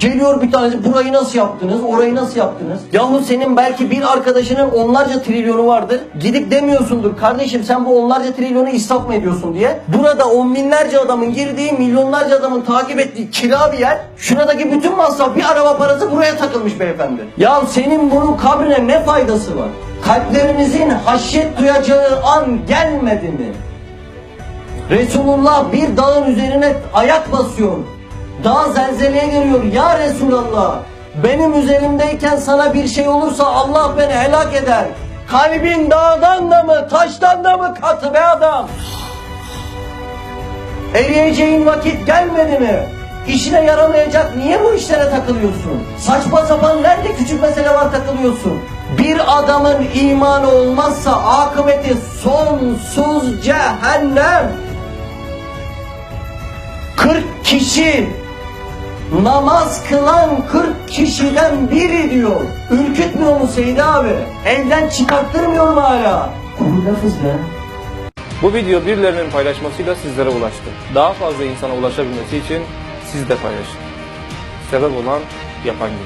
Geliyor bir tanesi burayı nasıl yaptınız, orayı nasıl yaptınız? Yahu senin belki bir arkadaşının onlarca trilyonu vardır. Gidip demiyorsundur kardeşim sen bu onlarca trilyonu israf mı ediyorsun diye. Burada on binlerce adamın girdiği, milyonlarca adamın takip ettiği kira bir yer. Şuradaki bütün masraf bir araba parası buraya takılmış beyefendi. Ya senin bunun kabrine ne faydası var? Kalplerinizin haşyet duyacağı an gelmedi mi? Resulullah bir dağın üzerine ayak basıyor. Dağ zelzeleye geliyor. Ya Resulallah benim üzerimdeyken sana bir şey olursa Allah beni helak eder. Kalbin dağdan da mı taştan da mı katı be adam? Eriyeceğin vakit gelmedi mi? İşine yaramayacak niye bu işlere takılıyorsun? Saçma sapan nerede küçük mesele var takılıyorsun? Bir adamın imanı olmazsa akıbeti sonsuz cehennem. 40 kişi namaz kılan 40 kişiden biri diyor. Ürkütmüyor mu Seydi abi? Elden çıkarttırmıyor mu hala? Bu lafız be. Bu video birilerinin paylaşmasıyla sizlere ulaştı. Daha fazla insana ulaşabilmesi için siz de paylaşın. Sebep olan yapan gibi.